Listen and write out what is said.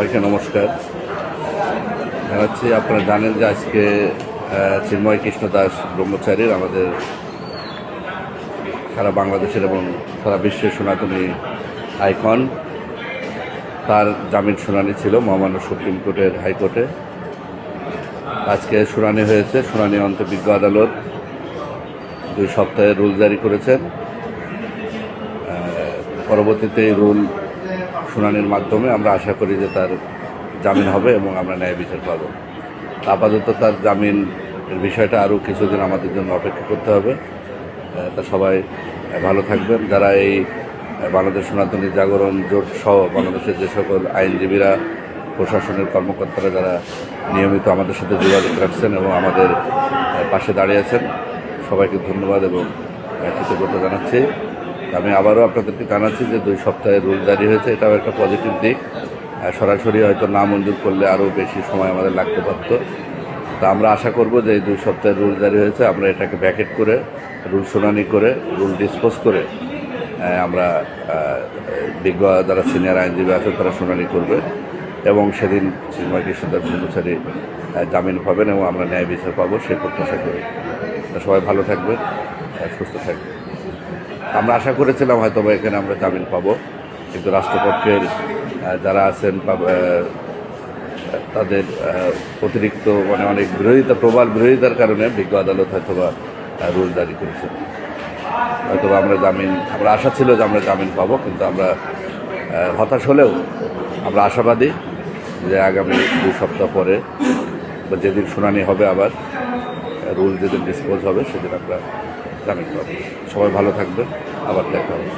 সবাইকে নমস্কার। হচ্ছে আপনারা জানেন যে আজকে চিন্ময় কৃষ্ণ দাস ব্রহ্মচারীর আমাদের সারা বাংলাদেশের এবং সারা বিশ্বের সনাতনী আইকন। তার জামিন শুনানি ছিল মহামান্য সুপ্রিম কোর্টের হাইকোর্টে। আজকে শুনানি হয়েছে, শুনানি অন্তর্বিজ্ঞ আদালত দুই সপ্তাহে রুল জারি করেছেন। পরবর্তীতে এই রুল শুনানির মাধ্যমে আমরা আশা করি যে তার জামিন হবে এবং আমরা ন্যায় বিচার পাবো। আপাতত তার জামিন বিষয়টা আরও কিছুদিন আমাদের জন্য অপেক্ষা করতে হবে। তা সবাই ভালো থাকবেন। যারা এই বাংলাদেশ সনাতনী জাগরণ জোট সহ বাংলাদেশের যে সকল আইনজীবীরা, প্রশাসনের কর্মকর্তারা যারা নিয়মিত আমাদের সাথে যোগাযোগ রাখছেন এবং আমাদের পাশে দাঁড়িয়ে আছেন, সবাইকে ধন্যবাদ এবং কৃতজ্ঞতা জানাচ্ছি। আমি আবারও আপনাদেরকে জানাচ্ছি যে দুই সপ্তাহে রুল জারি হয়েছে এটাও একটা পজিটিভ দিক। সরাসরি হয়তো না মঞ্জুর করলে আরও বেশি সময় আমাদের লাগতে পারতো। তা আমরা আশা করব যে এই দুই সপ্তাহের রুল জারি হয়েছে আমরা এটাকে ব্যাকেট করে রুল শুনানি করে রুল ডিসপোজ করে আমরা বিজ্ঞ যারা সিনিয়র আইনজীবী আছে তারা শুনানি করবে এবং সেদিন চিন্ময় কৃষ্ণদার ব্রহ্মচারী জামিন পাবেন এবং আমরা ন্যায় বিচার পাবো সেই প্রত্যাশা করি। সবাই ভালো থাকবেন আহ, সুস্থ থাকবেন। আমরা আশা করেছিলাম হয়তো বা এখানে আমরা জামিন পাবো, কিন্তু রাষ্ট্রপক্ষের যারা আছেন তাদের অতিরিক্ত মানে অনেক বিরোধিতা, প্রবল বিরোধিতার কারণে বিজ্ঞ আদালত হয়তো বা রুল জারি করেছেন হয়তো আমরা জামিন, আমরা আশা ছিল যে আমরা জামিন পাবো, কিন্তু আমরা হতাশ হলেও আমরা আশাবাদী যে আগামী দু সপ্তাহ পরে বা যেদিন শুনানি হবে আবার, রুল যেদিন ডিসপোজ হবে, সেদিন আমরা পাবো সবাই ভালো থাকবে আবার দেখা হবে।